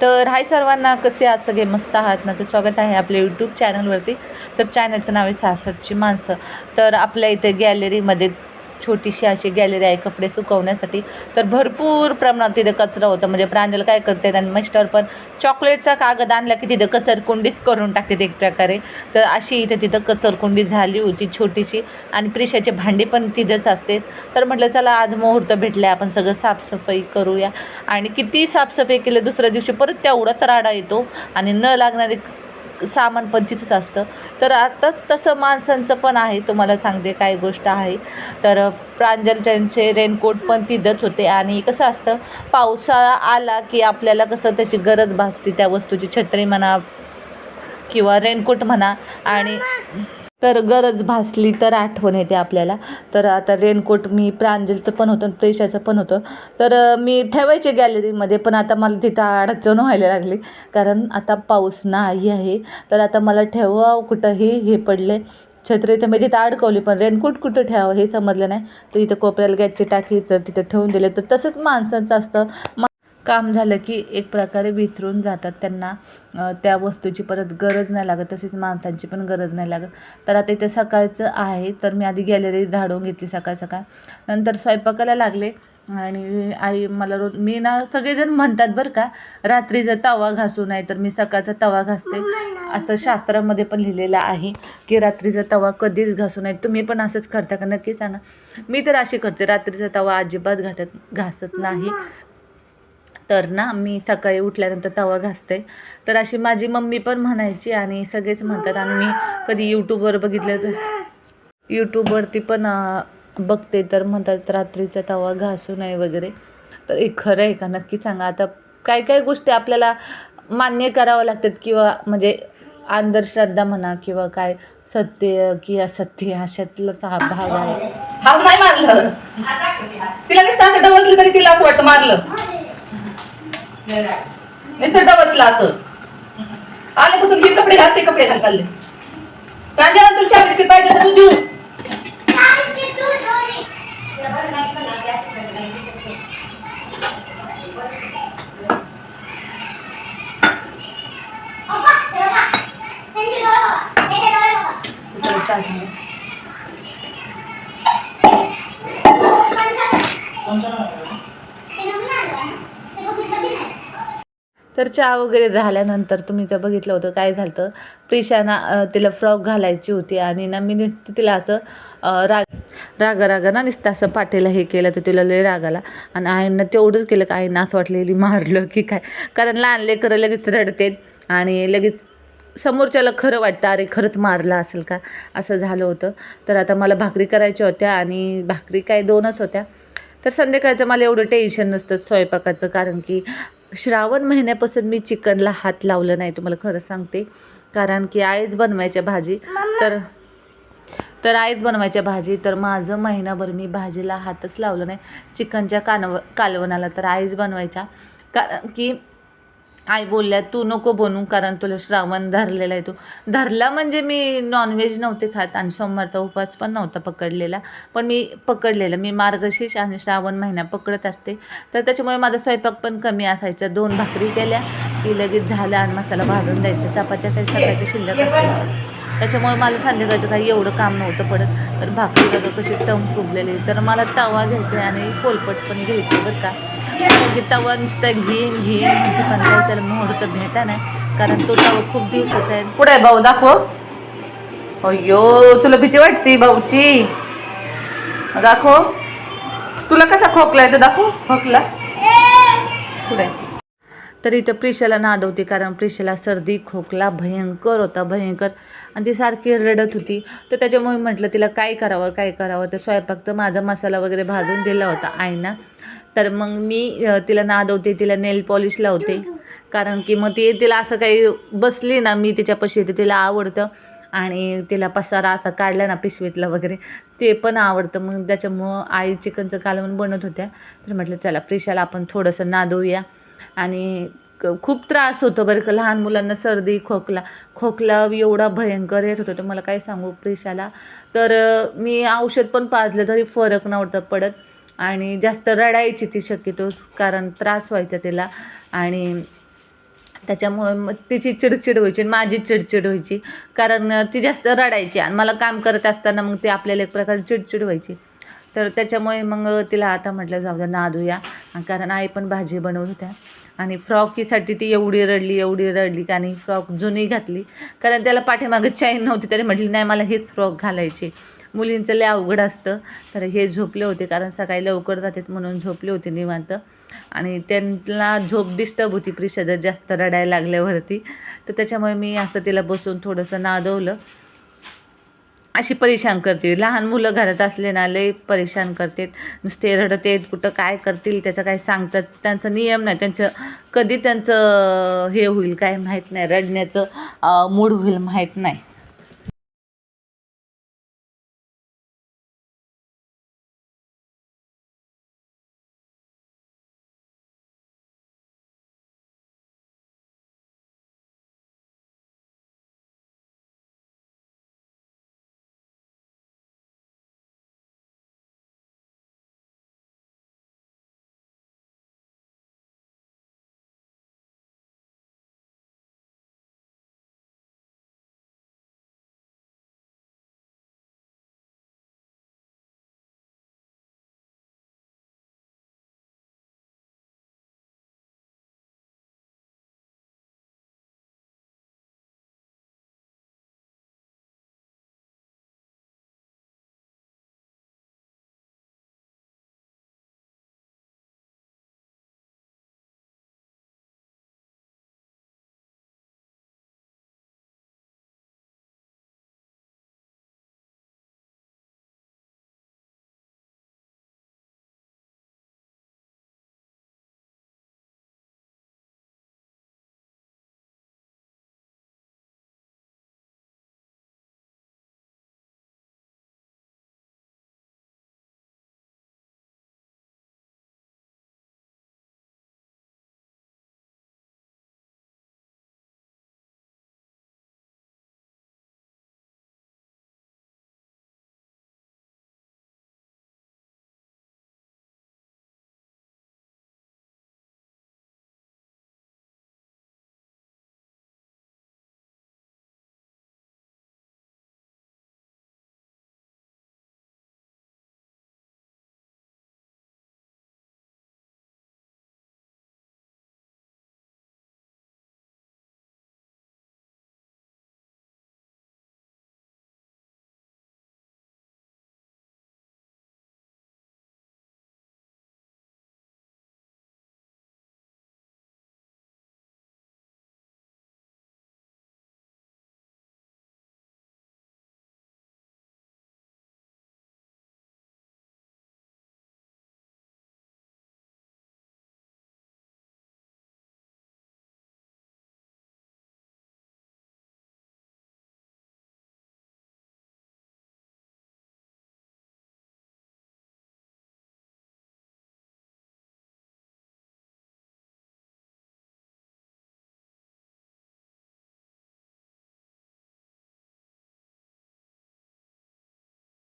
तर हाय सर्वांना कसे आज सगळे? मस्त आहात ना? तर स्वागत आहे आपल्या यूट्यूब चॅनलवरती तर चॅनलचं नाव आहे सासरची माणसं. तर आपल्या इथे गॅलरीमध्ये छोटीशी अशी गॅलरी आहे कपडे सुकवण्यासाठी. तर भरपूर प्रमाणात तिथे कचरा होता. म्हणजे प्रांजल काय करते आणि मिस्टर पण चॉकलेटचा कागद आणला की तिथं कचरकुंडीच करून टाकतात एक प्रकारे. तर अशी इथे तिथं कचरकुंडी झाली होती छोटीशी. आणि प्रिशाचे भांडी पण तिथंच असते तर म्हटलं चला आज मुहूर्त भेटले आपण सगळं साफसफाई करूया. आणि किती साफसफाई केलं दुसऱ्या दिवशी परत तेवढाच राडा येतो. आणि न लागणारे सामान पण तिथंच असतं. तर आता तसं माणसांचं पण आहे तुम्हाला सांगते काय गोष्ट आहे. तर प्रांजलच्यांचे रेनकोट पण तिथंच होते आणि कसं असतं पावसाळा आला की आपल्याला कसं त्याची गरज भासते त्या वस्तूची छत्री म्हणा किंवा रेनकोट म्हणा आणि तर गरज भासली तर आठवण येते आपल्याला. तर आता रेनकोट मी प्रांजलचं पण होतं प्रेशाचं पण होतं. तर मी ठेवायचे गॅलरीमध्ये पण आता मला तिथं अडचण व्हायला लागली. कारण आता पाऊस नाही आहे. तर आता मला ठेवावं कुठंही हे पडले छत्री तर मी तिथं अडकवली पण रेनकोट कुठं ठेवावं हे समजलं नाही. तर इथं कोपऱ्याला गॅसची टाकी तर तिथं ठेवून दिले. तर तसंच माणसांचं असतं. मा- काम झालं की एक प्रकारे विसरून जातात त्यांना. त्या वस्तूची परत गरज नाही लागत तसेच माणसांची पण गरज नाही लागत. तर आता इथे सकाळचं आहे तर मी आधी गॅलरी झाडून घेतली सकाळ सकाळ. नंतर स्वयंपाकाला लागले आणि आई मला रोज मी ना सगळेजण म्हणतात बरं का रात्रीचा तवा घासू नाही तर मी सकाळचा तवा घासते. आता शास्त्रामध्ये पण लिहिलेलं आहे की रात्रीचा तवा कधीच घासू नये. तुम्ही पण असंच करता का? नक्की सांगा. मी तर अशी करते रात्रीचा तवा अजिबात घातत घासत नाही. तर ना मी सकाळी उठल्यानंतर तवा घासते. तर अशी माझी मम्मी पण म्हणायची आणि सगळेच म्हणतात आणि मी कधी यूट्यूबवर बघितलं तर यूट्यूबवरती पण बघते. तर म्हणतात रात्रीचा तवा घासू नये वगैरे. तर हे खरं आहे का? नक्की सांगा. आता काय काय गोष्टी आपल्याला मान्य करावं लागतात किंवा म्हणजे अंधश्रद्धा म्हणा किंवा काय सत्य की असत्य अशातला हा भाग आहे. हा नाही मारलं तिला नुसतं असं डबसलं तरी तिला असं वाटतं मारलं. नुसतं डवचलं असं आल्यापासून हे कपडे घाल ते कपडे घाल चालले. तुला चहा बिस्किट पाहिजे तर तू. देऊ चहा तर चहा वगैरे झाल्यानंतर तुम्ही तर बघितलं होतं काय झालं तर प्रिशाना तिला फ्रॉक घालायची होती आणि ना मी नुसतं तिला असं राग रागा रागा ना नुसतं असं पाठीला हे केलं तर तिला लय राग आला. आणि आईनं तेवढंच केलं का आईनं असं वाटलेली मारलं की काय? कारण लहान लेकरं लगेच रडतेत आणि लगेच समोरच्याला खरं वाटतं अरे खरंच मारलं असेल का? असं झालं होतं. तर आता मला भाकरी करायच्या होत्या आणि भाकरी काय दोनच होत्या. तर संध्याकाळचं मला एवढं टेन्शन नसतं स्वयंपाकाचं कारण की श्रावण महिन्यापासून मी चिकनला हात लावलं नाही तुम्हाला खरं सांगते. कारण की आईच बनवायच्या भाजी तर तर आईच बनवायच्या भाजी तर माझं महिनाभर मी भाजीला हातच लावलं नाही. चिकनच्या कानव कालवणाला तर आईच बनवायच्या. कारण की आई बोलल्या तू नको बनवू कारण तुला श्रावण धरलेला आहे तू. धरला म्हणजे मी नॉनव्हेज नव्हते खात आणि सोमवारचा उपवास पण नव्हता पकडलेला. पण मी पकडलेला. मी मार्गशीर्ष आणि श्रावण महिना पकडत असते. तर त्याच्यामुळे माझा स्वयंपाक पण कमी असायचा. दोन भाकरी केल्या की लगेच झालं आणि मसाला भाजून द्यायचा. चपात्या काही सकाळच्या शिल्लक करायच्या त्याच्यामुळे मला संध्याकाळचं काही एवढं काम नव्हतं पडत. तर भाकरी बघा कशी टम फुगलेली. तर मला तवा घ्यायचा आहे आणि पोलपट पण घ्यायचं बरं का. की तवा नुसतं घेईन घेईन म्हणजे पण काही त्याला मुहूर्त भेटा नाही कारण तो तवा खूप दिवसाचा आहे पुढे आहे भाऊ? दाखव. अयो तुला भीती वाटते भाऊची? दाखव. तुला कसा खोकला आहे तो दाखव खोकला. पुढे तर इथं प्रिशाला नादवते कारण प्रिशाला सर्दी खोकला भयंकर होता भयंकर. आणि ती सारखी रडत होती. तर त्याच्यामुळे म्हटलं तिला काय करावं काय करावं? तर स्वयंपाक तर माझा मसाला वगैरे भाजून दिला होता आईना. तर मग मी तिला नादवते तिला नेल पॉलिश लावते कारण की मग ती तिला असं काही बसली ना मी तिच्यापाशी तर तिला आवडतं. आणि तिला पसारा आता काढला ना पिशवीतला वगैरे ते पण आवडतं. मग त्याच्यामुळं आई चिकनचं कालवण बनत होत्या. तर म्हटलं चला प्रिशाला आपण थोडंसं नादवूया आणि क- खूप त्रास होतो बरं का. लहान मुलांना सर्दी खोकला खोकला एवढा भयंकर येत होता. तर मला काय सांगू प्रिशाला? तर मी औषध पण पाजलं तरी फरक नव्हता पडत. आणि जास्त रडायची ती शक्यतो कारण त्रास व्हायचा तिला आणि त्याच्यामुळे मग तिची चिडचिड व्हायची आणि माझी चिडचिड व्हायची. कारण ती जास्त रडायची आणि मला काम करत असताना मग ती आपल्याला एक प्रकारे चिडचिड व्हायची. तर त्याच्यामुळे मग तिला आता म्हटलं जाऊ द्या नादूया. कारण आई पण भाजी बनवत होत्या. आणि फ्रॉकीसाठी ती एवढी रडली एवढी रडली का आणि फ्रॉक जुनी घातली. कारण त्याला पाठीमागं चैन नव्हती तरी म्हटली नाही मला हेच फ्रॉक घालायची. मुलींचं लय अवघड असतं. तर हे झोपले होते कारण सकाळी लवकर जातात म्हणून झोपले होते निवांत. आणि त्यांना झोप डिस्टर्ब होती प्रिषद जास्त रडायला लागल्यावरती. तर त्याच्यामुळे मी असं तिला बसून थोडंसं नादवलं. अशी परेशान करते. लहान मुलं घरात असले ना लय परेशान करतात नुसते रडतेत कुठं काय करतील त्याचं काय सांगतात. त्यांचा नियम नाही. त्यांचं कधी त्यांचं हे होईल काय माहीत नाही. रडण्याचं मूड होईल माहीत नाही.